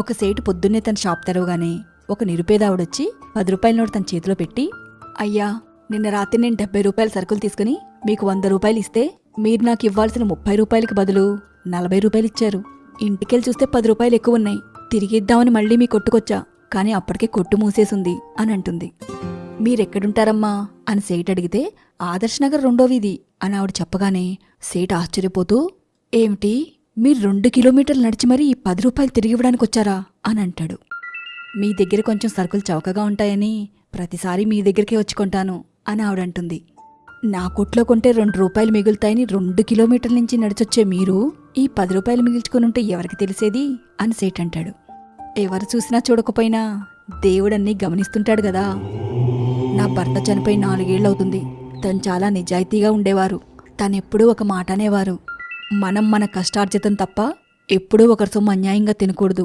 ఒక సేటు పొద్దున్నే తన షాప్ తెరవగానే ఒక నిరుపేదావుడొచ్చి పది రూపాయల నోటు తన చేతిలో పెట్టి అయ్యా నిన్న రాత్రి నేను డెబ్బై రూపాయల సరుకులు తీసుకుని మీకు వంద రూపాయలు ఇస్తే మీరు నాకు ఇవ్వాల్సిన ముప్పై రూపాయలకి బదులు నలభై రూపాయలు ఇచ్చారు. ఇంటికెళ్ళి చూస్తే పది రూపాయలు ఎక్కువ ఉన్నాయి. తిరిగిద్దామని మళ్ళీ మీ కొట్టుకొచ్చా? కానీ అప్పటికే కొట్టు మూసేసుంది అని అంటుంది. మీరెక్కడుంటారమ్మా? అని సేట్ అడిగితే ఆదర్శనగర్ రెండో వీధి అని ఆవిడ చెప్పగానే సేట్ ఆశ్చర్యపోతూ ఏమిటి? మీరు రెండు కిలోమీటర్లు నడిచి మరీ ఈ పది రూపాయలు తిరిగి ఇవ్వడానికి వచ్చారా? అని అంటాడు. మీ దగ్గర కొంచెం సరుకులు చౌకగా ఉంటాయని ప్రతిసారి మీ దగ్గరికే వచ్చుకుంటాను అని ఆవిడంటుంది నా కొట్లో కొంటే రెండు రూపాయలు మిగులుతాయని రెండు కిలోమీటర్ల నుంచి నడిచొచ్చే మీరు ఈ పది రూపాయలు మిగిల్చుకుని ఉంటే ఎవరికి తెలిసేది? అని సేట్ అంటాడు. ఎవరు చూసినా చూడకపోయినా దేవుడన్నీ గమనిస్తుంటాడు కదా. నా భర్త చనిపోయి నాలుగేళ్ళవుతుంది తను చాలా నిజాయితీగా ఉండేవారు. తనెప్పుడూ ఒక మాట అనేవారు. మనం మన కష్టార్జితం తప్ప ఎప్పుడూ ఒకరితో అన్యాయంగా తినకూడదు.